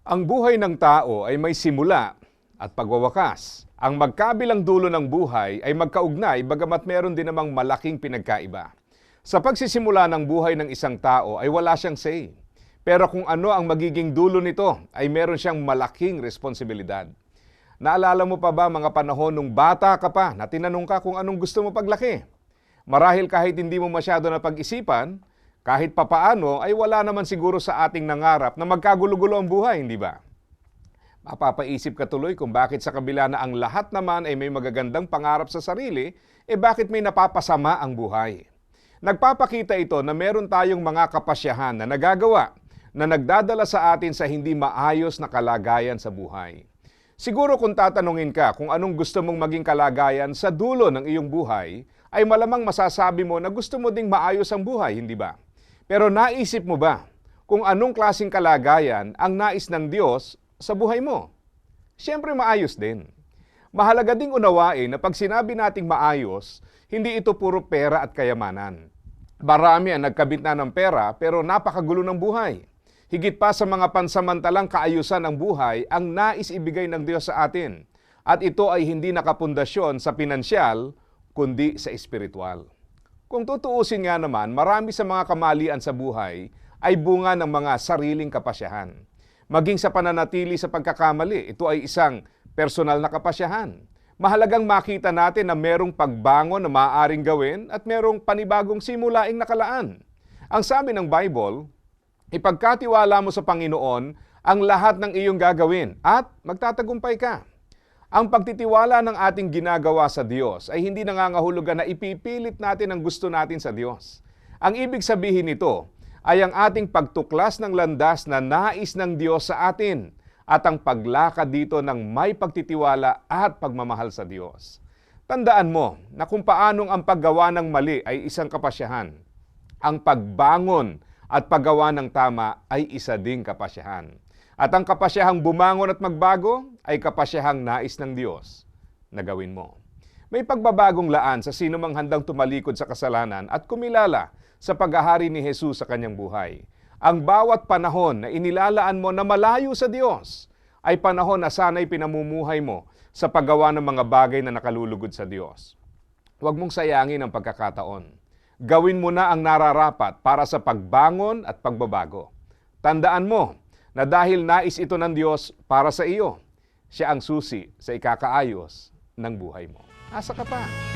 Ang buhay ng tao ay may simula at pagwawakas. Ang magkabilang dulo ng buhay ay magkaugnay bagamat meron din namang malaking pinagkaiba. Sa pagsisimula ng buhay ng isang tao ay wala siyang say. Pero kung ano ang magiging dulo nito ay meron siyang malaking responsibilidad. Naalala mo pa ba mga panahon nung bata ka pa na tinanong ka kung anong gusto mo paglaki? Marahil kahit hindi mo masyado na pag-isipan, kahit papaano ay wala naman siguro sa ating nangarap na magkagulo-gulo ang buhay, hindi ba? Mapapaisip ka tuloy kung bakit sa kabila na ang lahat naman ay may magagandang pangarap sa sarili, eh bakit may napapasama ang buhay? Nagpapakita ito na meron tayong mga kapasyahan na nagagawa na nagdadala sa atin sa hindi maayos na kalagayan sa buhay. Siguro kung tatanungin ka kung anong gusto mong maging kalagayan sa dulo ng iyong buhay, ay malamang masasabi mo na gusto mo ding maayos ang buhay, hindi ba? Pero naisip mo ba kung anong klasing kalagayan ang nais ng Diyos sa buhay mo? Siyempre maayos din. Mahalaga ding unawain na pag sinabi nating maayos, hindi ito puro pera at kayamanan. Marami ang nagkabit na ng pera pero napakagulo ng buhay. Higit pa sa mga pansamantalang kaayusan ng buhay ang nais ibigay ng Diyos sa atin. At ito ay hindi nakapundasyon sa pinansyal, kundi sa espiritual. Kung tutuusin nga naman, marami sa mga kamalian sa buhay ay bunga ng mga sariling kapasyahan. Maging sa pananatili sa pagkakamali, ito ay isang personal na kapasyahan. Mahalagang makita natin na merong pagbangon na maaaring gawin at merong panibagong simulaing nakalaan. Ang sabi ng Bible, ipagkatiwala mo sa Panginoon ang lahat ng iyong gagawin at magtatagumpay ka. Ang pagtitiwala ng ating ginagawa sa Diyos ay hindi nangangahulugan na ipipilit natin ang gusto natin sa Diyos. Ang ibig sabihin nito ay ang ating pagtuklas ng landas na nais ng Diyos sa atin at ang paglakad dito ng may pagtitiwala at pagmamahal sa Diyos. Tandaan mo na kung paanong ang paggawa ng mali ay isang kapasyahan, ang pagbangon at paggawa ng tama ay isa ding kapasyahan. At ang kapasyahang bumangon at magbago ay kapasyahang nais ng Diyos na gawin mo. May pagbabagong laan sa sino mang handang tumalikod sa kasalanan at kumilala sa paghahari ni Jesus sa kanyang buhay. Ang bawat panahon na inilalaan mo na malayo sa Diyos ay panahon na sana'y pinamumuhay mo sa paggawa ng mga bagay na nakalulugod sa Diyos. Huwag mong sayangin ang pagkakataon. Gawin mo na ang nararapat para sa pagbangon at pagbabago. Tandaan mo na dahil nais ito ng Diyos para sa iyo, siya ang susi sa ikakaayos ng buhay mo. Asa ka pa?